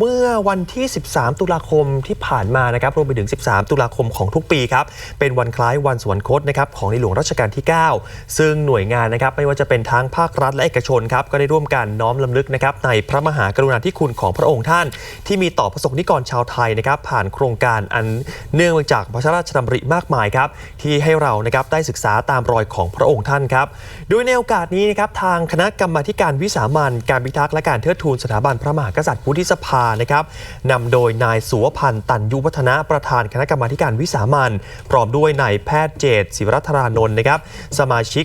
เมื่อวันที่ 13 ตุลาคมที่ผ่านมานะครับรวมไปถึง 13 ตุลาคมของทุกปีครับ เป็นวันคล้ายวันสวรรคตนะครับของในหลวงรัชกาลที่ 9 ซึ่งหน่วยงานนะครับไม่ว่าจะเป็นทั้งภาครัฐและเอกชนครับก็ได้ร่วมกันน้อมลำลึกนะครับในพระมหากรุณาธิคุณของพระองค์ท่าน ที่มีต่อประสบนิกรชาวไทยนะครับผ่านโครงการอันเนื่องมาจากพระราชดำริมากมายครับที่ให้เรานะครับได้ศึกษาตามรอยของพระองค์ท่านครับโดยในโอกาสนี้นะครับทางคณะกรรมาธิการวิสามันการพิทักษ์และการเทิดทูนสถาบันพระมหากษัตริย์วุฒิสภานะครับนำโดยนายสุวพันธ์ตันยุวัฒนะประธานคณะกรรมาการวิสามันพร้อมด้วยนายแพทย์เจตศิวรัตรานนท์นะครับสมาชิก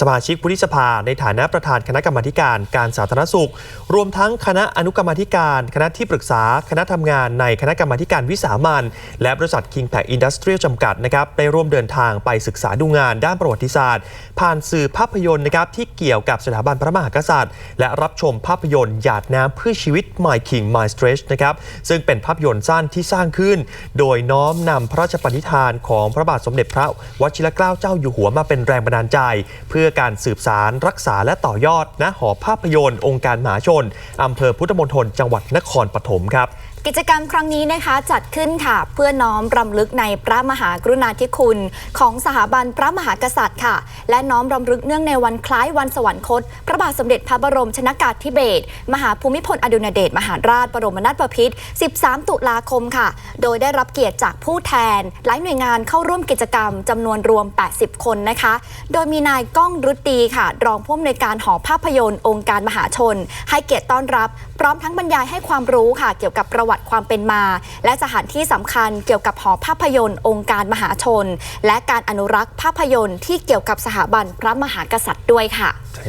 สมาชิกวุฒิสภา ในฐานะประธานคณะกรรมาการการสาธารณสุข รวมทั้งคณะอนุกรรมาธิการคณะที่ปรึกษาคณะทำงานในคณะกรรมาการวิสามันและบริษัท King Pack Industrial จำกัดนะครับได้ร่วมเดินทางไปศึกษาดูงานด้านประวัติศาสตร์ ผ่านสื่อภาพยนตร์นะครับที่เกี่ยวกับสถาบันพระมหากษัตริย์ และรับชมภาพยนตร์หยาดน้ำเพื่อชีวิต My King My Stretch นะครับซึ่งเป็นภาพยนตร์สั้นที่สร้างขึ้น โดยน้อมนำพระราชปณิธานของพระบาทสมเด็จพระวชิรเกล้าเจ้าอยู่หัวมาเป็นแรงบันดาลใจ เพื่อการสืบสารรักษาและต่อยอดณหอภาพยนตร์องค์การมหาชนอำเภอพุทธมณฑลจังหวัดนครปฐมครับ กิจกรรมครั้งนี้นะคะจัดขึ้นค่ะเพื่อน้อมรำลึกในพระมหากรุณาธิคุณ ของสถาบันพระมหากษัตริย์ค่ะ และน้อมรำลึกเนื่องในวันคล้ายวันสวรรคต พระบาทสมเด็จพระบรมชนากาธิเบศรมหาภูมิพลอดุลยเดชมหาราชบรมนาถบพิตร 13 ตุลาคมค่ะ โดยได้รับเกียรติจากผู้แทน หลายหน่วยงานเข้าร่วมกิจกรรมจำนวนรวม 80 คนนะคะ โดยมีนายก้องรุตีค่ะ รองผู้อำนวยการหอภาพยนตร์องค์การมหาชน ให้เกียรติต้อนรับ พร้อมทั้งบรรยายให้ความรู้ค่ะ เกี่ยวกับประวัวัติความเป็นมา และสถานที่สำคัญเกี่ยวกับหอภาพยนตร์ องค์การมหาชน และการอนุรักษ์ภาพยนตร์ที่เกี่ยวกับสถาบันพระมหากษัตริย์ด้วยค่ะ